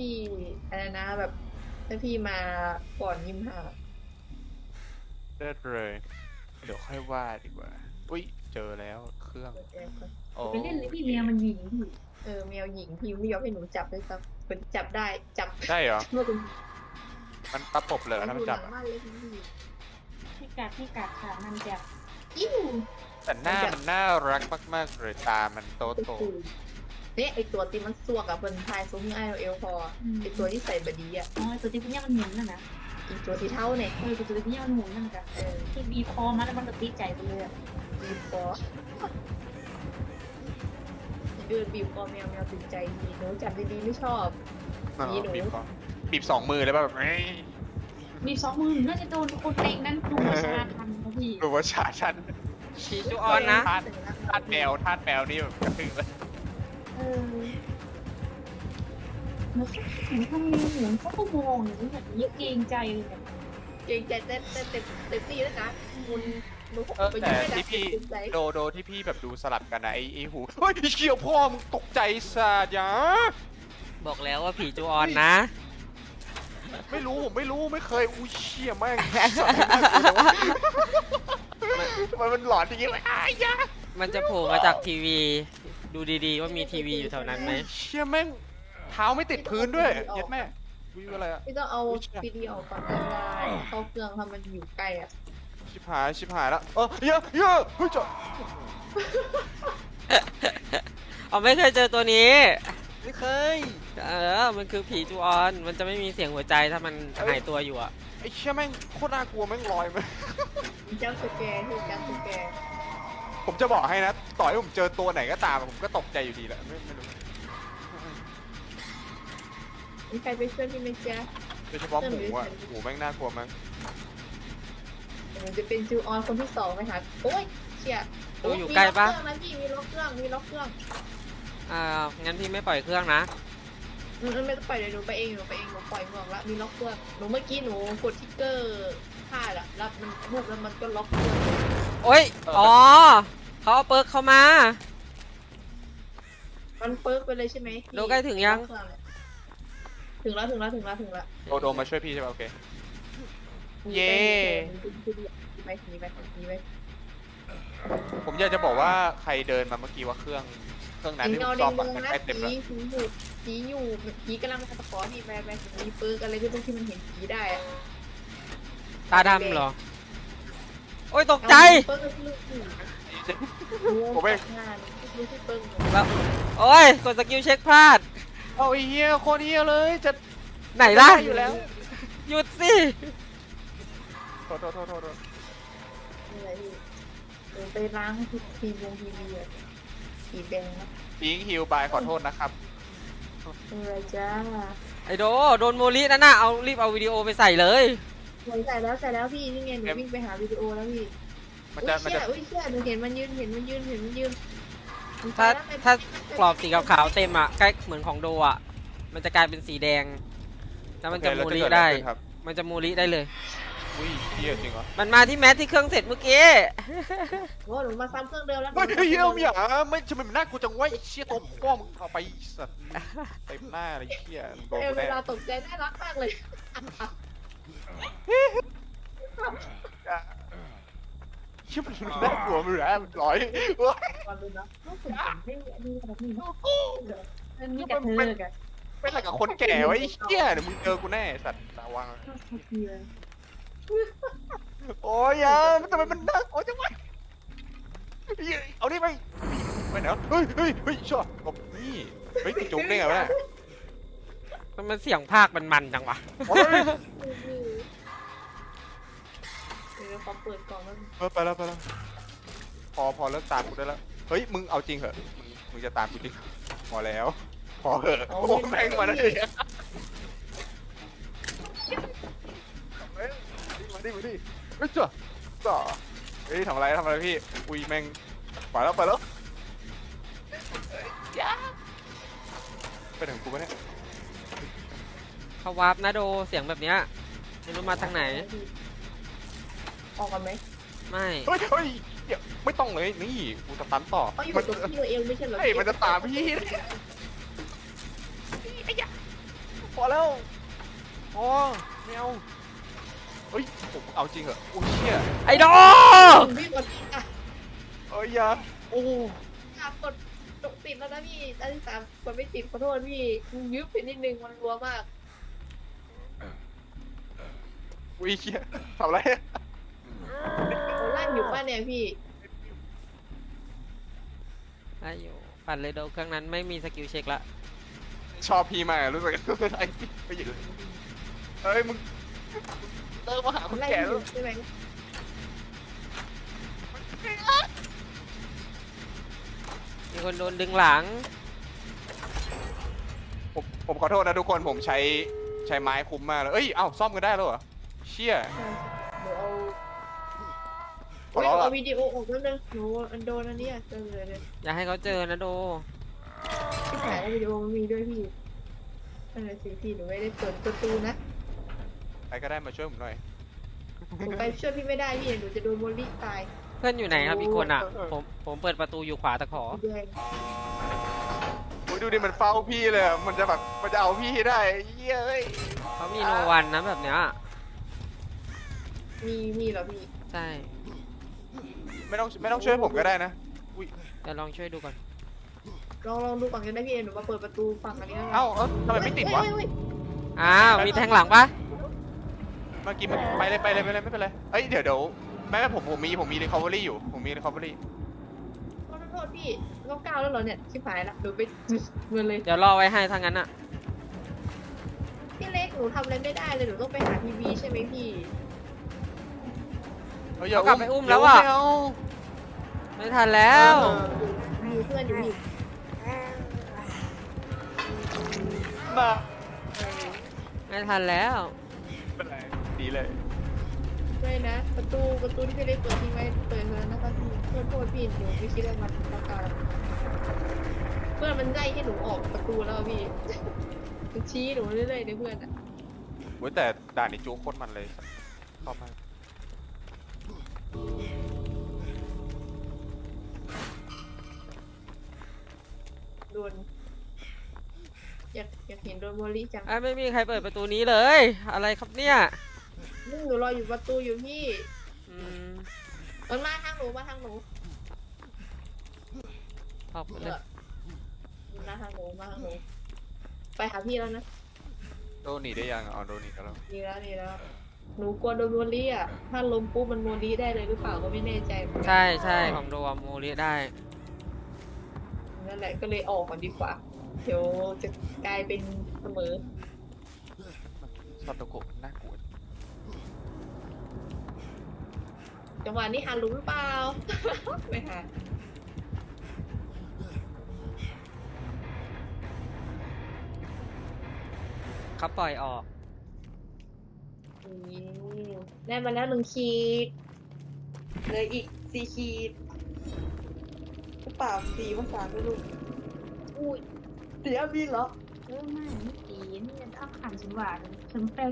พี่อะไรนะแบบถ้าพี่มาก่อนยิมหาเลิศเลย เดี๋ยวค่อยว่าดีกว่า อุ้ย เจอแล้วเครื่องเปิดแอร์ก่อนโอ้ไปเล่นเลยพี่เมียมันหญิงพี่เออแมวหญิงพี่ไม่ยอมให้หนูจับเลยครับเป็นจับได้จับได้เหรอ เมื่อคุณมันประปบเลยเหรอถ้าดูมันหจัลับงอะบ้านเลยพี่พี่กัดพี่กัดขามันจะอิ่วแต่หน้ามันน่ารักมากๆเลยตามันโตโต เนี่ยไอตัวที่มันสวกอะบนพายซุ้มไอเอลพอไอตัวที่ใส่บดีอะอ๋อตัวที่พี่เนี่ยมันหมุนน่ะนะอีตัวที่เท่าเนี่ยเออตัวที่พี่เนี่ยมันหมุนนั่นจ้ะเออที่บีบคอมาแล้วมันก็ตีใจไปเลยอะบีบคอเดินบีบคอแมวแมวติดใจดีหนูจับดีๆไม่ชอบอ๋อนี่หนูบีบคอบีบสองมือเลยป่ะแบบเอ้ยบีบสองมือน่าจะโดนคนเองนั่นดูประชาทันนะพี่หรือว่าชาชันชีจูออนนะทาสทาสแมวทาสแมวนี่แบบกระตึงเลย เออแล้วเขาเหมือนทำมือเหมือนเขาก็มองอย่างนี้แบบนี้เกรงใจเลยเนี่ยเกรงใจเต้นเต้นเต็มเต็มที่แล้วนะคุณหนูเออแต่ที่พี่โดโดที่พี่แบบดูสลับกันนะไอไอหูเฮ้ยไอ้เชี่ยวพ่อมึงตกใจสาดยาบอกแล้วว่าผีจูออนนะ ไม่รู้ผมไม่รู้ไม่เคยอุ้ยเชี่ยแม่งทำไมมันหลอนอย่างงี้วะอ้ายยา มันจะโผล่มาจากทีวี ดูดีๆว่ามีทีวีอยู่แถวนั้นไหมเชี่ยแม่งเท้าไม่ติดพื้นด้วยเย็ดแม่วิวอะไรอะไม่ต้องเอาอุ๊ยเชี่ยวิดีโอก่อนก็ได้เข้าเครื่องทำมันอยู่ใกล้อะชิบหายชิบหายแล้วเออเยอะเยอะเฮ้ยเจ้าอ๋อไม่เคยเจอตัวนี้ ไม่เคย เออ มันคือผีจูออน มันจะไม่มีเสียงหัวใจถ้ามันหายตัวอยู่อะไอ้เชี่ยแม่งโคตรน่ากลัวแม่งลอยมามีเจ้าสแกนที่เจ้าสแกน ผมจะบอกให้นะ ต่อให้ผมเจอตัวไหนก็ตามผมก็ตกใจอยู่ดีแหละไม่ไม่รู้มีใครไปช่วยพี่ไหมจ๊ะโดยเฉพาะหมูอะหมูแม่งน่ากลัวมั้งหนูจะเป็นจูออนคนที่สองไหมคะโอ้ยเชี่ยดูอยู่ใกล้ปะ มีล็อกเครื่องนะพี่มีล็อกเครื่องมีล็อกเครื่อง อ่างั้นพี่ไม่ปล่อยเครื่องนะ อืมไม่ต้องปล่อยเลยหนูไปเองหนูไปเองหนูปล่อยเมืองละมีล็อกเครื่องหนูเมื่อกี้หนูกดทิกเกอร์พลาดอะแล้วมันลูกแล้วมันก็ล็อกเครื่องโอ้ย อ๋อ เขาเอาเปิร์กเข้ามา มันเปิร์กไปเลยใช่ไหมพี่โดใกล้ถึงยัง ล็อกเครื่องเนี่ยถึงแล้วถึงแล้วถึงแล้วถึงแล้วโดโดมาช่วยพี่ใช่ป่ะโอเค เย้ไปหนีไปหนีไปผมอยากจะบอกว่าใครเดินมาเมื่อกี้ว่าเครื่อง เครื่องนั้นผีที่ผเงามแดซ่อมงอะๆมันนะใกล้เต็มแล้วผีผีอยู่ผีอยู่ผีกำลังมาตะขอนี่ไปไปมีเปิร์กอะไรก็ต้องที่มันเห็นผีได้อะตาดำเหรอ โอ้ยตกใจเอาเปิร์กก็ลูกผีผมเองงานไม่ใช่เปิร์กแล้วโอ้ยกดสกิลเช็คพลาด เอาไอ้เหี้ยโคตรเหี้ยเลยจะไหนล่ะได้อยู่แล้วหยุดสิ โทษโทษโทษโทษโทษ อะไรพี่เดินไปล้างทุกทีวงทีวีอะ ผีแดงนะปิงฮิวบายขอโทษนะครับเออจ้าไอโดโดนโมลินั่นน่ะเอารีบเอาวิดีโอไปใส่เลยหนูใส่แล้วใส่แล้วพี่นี่ไงหนูวิ่งไปหาวิดีโอแล้วพี่มันจะมันจะอุ้ยเชี่ยอุ้ยเชี่ยหนูเห็นมันยืนเห็นมันยืนเห็นมันยืนถ้าถ้ากรอบสีขาวๆเต็มอะใกล้เหมือนของโดอะ มันจะกลายเป็นสีแดง แล้วมันจะโอเคโมแล้วลิเกิอะรได้ ขึ้นครับมันจะโมลิได้เลย อุ้ยเหี้ยจริงเหรอมันมาที่แมทที่เครื่องเสร็จเมื่อกี้ โอ้หนูมาซ้ำเครื่องเดิมแล้วเฮ้ยเฮ้ยเหี้ยมึงอย่าไม่จะมันน่ากลัวจังวะไอ้เชี่ยตัวพ่อมึงเอาไปสัตว์เต็มหน้าเลยไอ้เชี่ยมึงโดนเออกูเวแน่ลาตกใจน่ารักมากเลยเชี่ยมันน่ากลัวมันแรงมันร้อยเว้ยก่อนเลยนะต้องสนใจให้อันนี้แบบนี้เนาะมันมีกระเทยกันเป็นอะไรกับคนแก่วะไอ้เชี่ยเดี๋ยวมึงเจอกูแน่สัตว์ระวังชอบเขาเทีย โอ้ยอะทำไมมันน่ากลัวจังวะเฮ้ยเอาดิไปไปไหนวะเฮ้ยเฮ้ยเฮ้ยชั่วกบนี่เฮ้ยกูจุกได้ไงวะเนี่ยมันมันเสียงภาคมันมันจังวะโอ้ยเออขอเปิดกล่องแล้วเออไปแล้วไปแล้วพอพอเลิกตามกูได้แล้วเฮ้ยมึงเอาจริงเหรอมึงมึงจะตามกูจริงพอแล้วพอเหอะโอ้แม่งมาแล้วดิมาดิมาดิ เฮ้ยจ้ะจ้ะเฮ้ยทำอะไรทำอะไรพี่ อุ้ยแม่งไปแล้วไปแล้วไปถึงกูปะเนี่ยเขาวาร์ปนะโดเสียงแบบเนี้ยไม่รู้มาทางไหน ออกกันไหมไม่เฮ้ยเฮ้ยเดี๋ยวไม่ต้องเลยนี่กูจะตันต่อเขาอยู่มันตรงที่เราเองไม่ใช่เหรอเฮ้ยมันจะตามพี่โอ้พอแล้วพอไม่เอา เฮ้ยผมเอาจริงเหรอโอ้ยเชี่ยไอ้ดอพี่กดอะเอ้ยอย่าโอ้อะกดกดติดแล้วนะพี่อันที่สามกดไม่ติดขอโทษพี่ยึบไปนิดนึงมันรัวมากอุ้ยเชี่ยทำอะไรโอ้ลั่นอยู่ป่ะเนี่ยพี่ได้อยู่ปั่นเลยโดเครื่องนั้นไม่มีสกิลเช็คละชอบพี่มากรู้สึกไอ้ไปอยู่เฮ้ยมึง เลิกมาหาคนไล่แก่อแล้วยู่ใช่ไหมมีคนโดนดึงหลัง ผมผมขอโทษนะทุกคนผมใช้ใช้ไม้คุ้มมากเลยเอ้ยเอ้าซ่อมกันได้แล้วเหรอเชี่ยหนูเอาขอร้องเอาละวิดีโอออกแล้วนึงหนูอันโดนอันเนี้ยเจอเลยเลยอย่าให้เขาเจอนะโด ที่ถ่ายแล้ววิดีโอมันมีด้วยพี่นั่นแหละสิพี่หนูไม่ได้เปิดประตูนะ ใครก็ได้มาช่วยผมหน่อยหนูไปช่วยพี่ไม่ได้พี่หนูจะโดนโมลี่ตายเพื่อนอยู่ไหนครับอีกคนอะเออผมผมเปิดประตูอยู่ขวาตะขอ แดงโอ้ยดูดิมันเฝ้าพี่เลยอะมันจะแบบมันจะเอาพี่ให้ได้เย้ยเอ้ยเขามีโนวันนะแบบเนี้ย มีมีเหรอพี่ใช่ ไม่ต้องไม่ต้องช่วยผมก็ได้นะอุ้ยเดี๋ยวลองช่วยดูก่อน ลองลองดูฝั่งกันได้พี่หนูมาเปิดประตูฝั่งอันนี้แล้วกันเอ้าเอ้าทำไมไม่ติดวะเฮ้ยเฮ้ยอ้าว มีแทงหลังปะ เมื่อกี้มันไปเลยไปเลยไปเลยไม่เป็นไรเอ้ยเดี๋ยวเดี๋ยวแม่แม่ผมผมมีผมมี recovery อยู่ผมมี recovery ขอโทษพี่รอบเก้าแล้วเหรอเนี่ยชิบหายละหนูไปเงินเลยเดี๋ยวรอไว้ให้ทั้งนั้นอะ พี่เล็กหนูทำอะไรไม่ได้เลยหนูต้องไปหาทีวีใช่ไหมพี่เอ้ยอย่าเอากลับไปอุ้มแล้วอะไม่เอาไม่ทันแล้ว มีเพื่อนอยู่พี่มาไม่ทันแล้วไม่เป็ นไรดีเลยด้วยนะ ประตูประตูที่พี่เล็กเปิดทิ้งไว้เปิดแล้วนะคะพี่ขอโทษพี่หนูไม่คิดว่ามันรอบเก้าเพื่อนมันไล่ให้หนูออกประตูแล้วอะพี่มันชี้หนูเรื่อยๆในเพื่อนอะเว้ยแต่ด่านนี้จู๊โคตรมันเลยชอบมากโดนอยากอยากเห็นโดนโมลี่จังอะไม่มีใครเปิดประตูนี้เลย อะไรครับเนี่ยนี่ หนูรออยู่ประตูอยู่พี่อืมมันมาทางหนูมาทางหนูออกไปเอเลยอมันมาทางหนูมาทางหนูไปหาพี่แล้วนะโดนหนีได้ยังอ๋อโดนหนีแล้ว ดีแล้วดีแล้วหนูกลัวโดนโมลี่อะถ้าล้มปุ๊บมันโมลี่ได้เลยหรือเปล่าก็ไม่แน่ใจเหมือนกันใช่ใช่ของโดอะโมเรียได้ นั่นแหละก็เลยออกก่อนดีกว่าเดี๋ยวจะกลายเป็นเสมอซอตโตโกะน่ากลัวจัง หวะนี้หารู้หรือเปล่า ไม่หาเขาปล่อยออก อืมได้มาแล้วหนึ่งขีดเหลืออีกสี่ขีดหรือเปล่าสี่ภาษาไม่รู้อุ้ยเสียบินเหรอ เออไม่ไม่ตีนี่มันอ้าขันฉันหวานฉันแปล